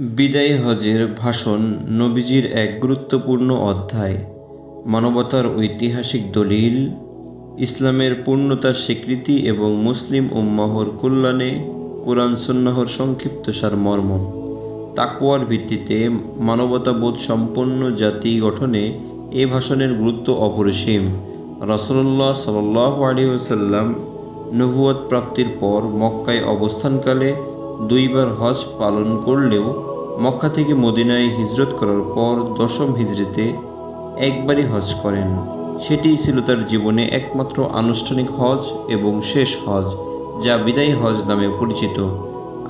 বিদায় হজের ভাষণ নবীজির এক গুরুত্বপূর্ণ অধ্যায়, মানবতার ঐতিহাসিক দলিল, ইসলামের পূর্ণতার স্বীকৃতি এবং মুসলিম উম্মাহর কল্যাণে কোরআন সন্ন্যাহর সংক্ষিপ্তসার মর্ম তাকুয়ার ভিত্তিতে মানবতাবোধ সম্পন্ন জাতি গঠনে এ ভাষণের গুরুত্ব অপরিসীম। রসল্লাহ সাল্লাহ আলী ওসাল্লাম নবুয়ত প্রাপ্তির পর মক্কায় অবস্থানকালে দুইবার হজ পালন করলেও মক্কা থেকে মদিনায় হিজরত করার পর দশম হিজরিতে একবারই হজ করেন। সেটিই ছিল তার জীবনে একমাত্র আনুষ্ঠানিক হজ এবং শেষ হজ, যা বিদায়ী হজ নামে পরিচিত।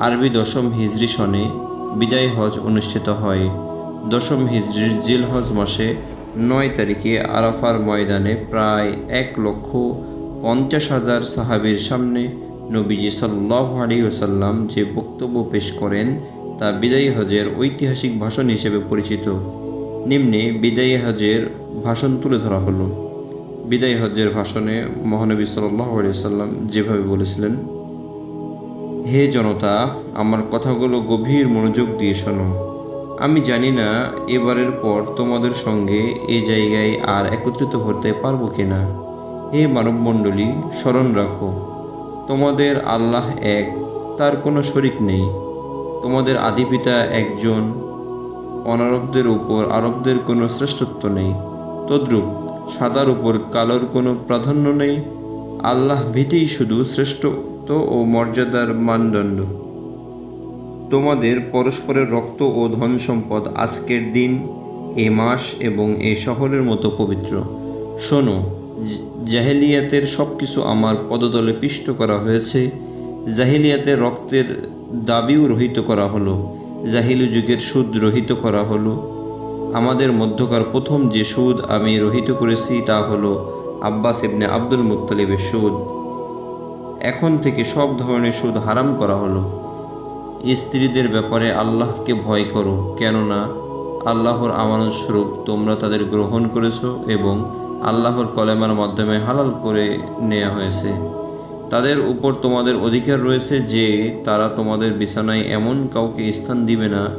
আরবি দশম হিজরি সনে বিদায় হজ অনুষ্ঠিত হয়। দশম হিজরির জিল হজ মাসে নয় তারিখে আরাফার ময়দানে প্রায় এক লক্ষ পঞ্চাশ হাজার সাহাবির সামনে নবীজি সাল্লাহ আলী ওসাল্লাম যে বক্তব্য পেশ করেন তা বিদায়ী হজের ঐতিহাসিক ভাষণ হিসেবে পরিচিত। নিম্নে বিদায়ী হজের ভাষণ তুলে ধরা হলো। বিদায়ী হজের ভাষণে মহানবী সাল্লাম যেভাবে বলেছিলেন, হে জনতা, আমার কথাগুলো গভীর মনোযোগ দিয়ে শোনো। আমি জানি না এবারের পর তোমাদের সঙ্গে এ জায়গায় আর একত্রিত হতে পারব কিনা। হে মানবমণ্ডলী, স্মরণ রাখো, তোমাদের আল্লাহ এক, তার কোনো শরিক নেই। তোমাদের আদিপিতা একজন অনারবদের উপর আরবদের কোনো শ্রেষ্ঠত্ব নেই। তদ্রূপ সাদার উপর কালোর কোনো প্রাধান্য নেই। আল্লাহ ভীতিই শুধু শ্রেষ্ঠত্ব ও মর্যাদার মানদণ্ড। তোমাদের পরস্পরের রক্ত ও ধন সম্পদ আজকের দিন, এ মাস এবং এ শহরের মতো পবিত্র। শোনো জাহেলিয়াতের সব কিছু আমার পদতলে পিষ্ট করা হয়েছে। জাহেলিয়াতের রক্তের দাবিও রহিত করা হলো, জাহিলু যুগের সুদ রহিত করা হলো। আমাদের মধ্যকার প্রথম যে সুদ আমি রহিত করেছি তা হলো আব্বাস ইবনে আব্দুল মুত্তালিবের সুদ। এখন থেকে সব ধরনের সুদ হারাম করা হলো। স্ত্রীদের ব্যাপারে আল্লাহকে ভয় করো, কেননা আল্লাহর আমানত স্বরূপ তোমরা তাদের গ্রহণ করেছ এবং আল্লাহর কলেমার মাধ্যমে হালাল করে নেওয়া হয়েছে। তাদের উপর তোমাদের অধিকার রয়েছে যে তারা তোমাদের বিছানায় এমন কাউকে স্থান দিবে না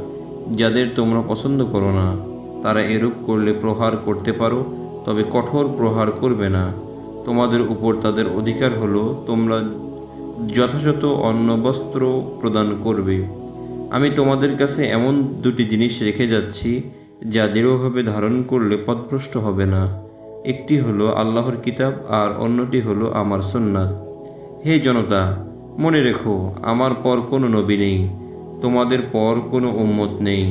যাদের তোমরা পছন্দ করো না। তারা এরূপ করলে প্রহার করতে পারো, তবে কঠোর প্রহার করবে না। তোমাদের উপর তাদের অধিকার হলো, তোমরা যথাযথ অন্ন বস্ত্র প্রদান করবে। আমি তোমাদের কাছে এমন দুটি জিনিস রেখে যাচ্ছি, যা দৃঢ়ভাবে ধারণ করলে পথভ্রষ্ট হবে না। একটি হলো আল্লাহর কিতাব, আর অন্যটি হলো আমার সন্ন্যাত হে জনতা, মনে রেখো, আমার পর কোনো নবী নেই, তোমাদের পর কোনো উম্মত নেই।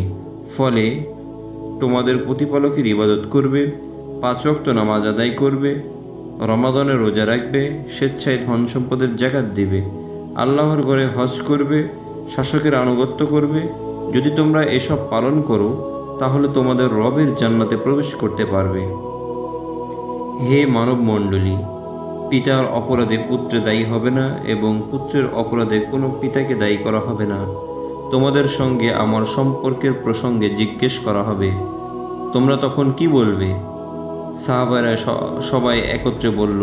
ফলে তোমাদের প্রতিপালকের ইবাদত করবে পাঁচ ওয়াক্ত নামাজ আদায় করবে রমাদনে রোজা রাখবে, স্বেচ্ছায় ধন সম্পদের জাকাত দিবে, আল্লাহর ঘরে হজ করবে, শাসকের আনুগত্য করবে। যদি তোমরা এসব পালন করো, তাহলে তোমাদের রবের জান্নাতে প্রবেশ করতে পারবে। হে মানব মণ্ডলী পিতার অপরাধে পুত্র দায়ী হবে না এবং পুত্রের অপরাধে কোনো পিতাকে দায়ী করা হবে না। তোমাদের সঙ্গে আমার সম্পর্কের প্রসঙ্গে জিজ্ঞেস করা হবে। তোমরা তখন কি বলবে? সাহাবারা সবাই একত্রে বলল,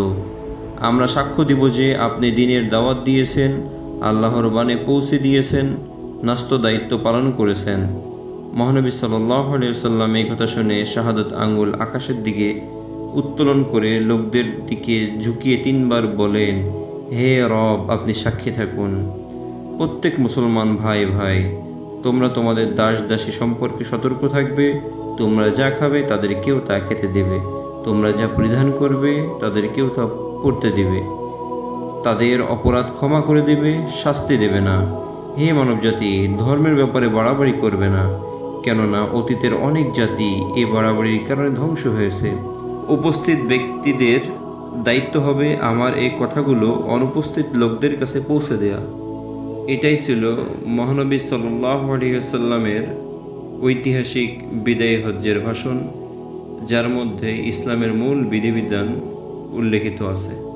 আমরা সাক্ষ্য দিব যে আপনি দিনের দাওয়াত দিয়েছেন, আল্লাহর বানে পৌঁছে দিয়েছেন নাস্ত দায়িত্ব পালন করেছেন। মহানবী সাল্লাহ সাল্লাম এই কথা শুনে শাহাদত আঙ্গুল আকাশের দিকে উত্তোলন করে লোকদের দিকে ঝুঁকিয়ে তিনবার বলেন, হে রব, আপনি সাক্ষী থাকুন। প্রত্যেক মুসলমান ভাই ভাই, তোমরা তোমাদের দাস দাসী সম্পর্কে সতর্ক থাকবে। তোমরা যা খাবে, তাদের কেউ তা খেতে দেবে। তোমরা যা পরিধান করবে, তাদের কেউ তা পড়তে দেবে। তাদের অপরাধ ক্ষমা করে দেবে, শাস্তি দেবে না। হে মানবজাতি, ধর্মের ব্যাপারে বাড়াবাড়ি করবে না, কেননা অতীতের অনেক জাতি এ বাড়াবাড়ির কারণে ধ্বংস হয়েছে। উপস্থিত ব্যক্তিদের দায়িত্ব হবে আমার এই কথাগুলো অনুপস্থিত লোকদের কাছে পৌঁছে দেয়া। এটাই ছিল মহানবী সাল্লাহ আলিয়াল্লামের ঐতিহাসিক বিদায় হজ্জের ভাষণ, যার মধ্যে ইসলামের মূল বিধিবিধান উল্লেখিত আছে।